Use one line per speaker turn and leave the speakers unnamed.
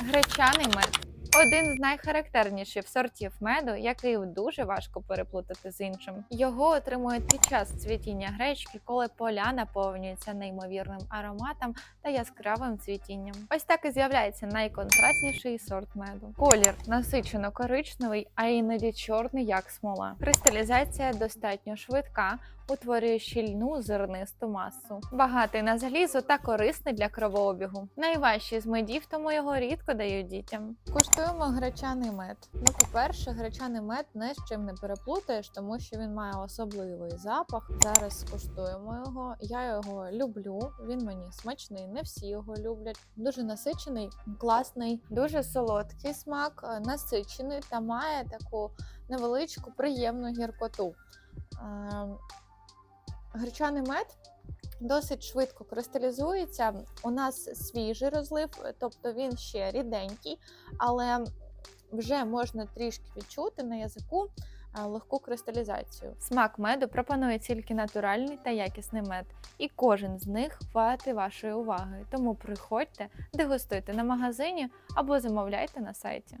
Гречаний мед. Один з найхарактерніших сортів меду, який дуже важко переплутати з іншим. Його отримують під час цвітіння гречки, коли поля наповнюються неймовірним ароматом та яскравим цвітінням. Ось так і з'являється найконтрастніший сорт меду. Колір насичено коричневий, а іноді чорний, як смола. Кристалізація достатньо швидка, утворює щільну зернисту масу, багатий на залізо та корисний для кровообігу. Найважчий з медів, тому його рідко дають дітям. Куштуємо гречаний мед. Ну, по-перше, гречаний мед не з чим не переплутаєш, тому що він має особливий запах. Зараз скуштуємо його. Я його люблю. Він мені смачний. Не всі його люблять. Дуже насичений, класний, дуже солодкий смак, е, насичений та має таку невеличку приємну гіркоту. Ем, Гречаний мед досить швидко кристалізується. У нас свіжий розлив, тобто він ще ріденький, але вже можна трішки відчути на язику е, легку кристалізацію. Смак меду пропонує тільки натуральний та якісний мед, і кожен з них варти вашої уваги. Тому приходьте, дегустуйте на магазині або замовляйте на сайті.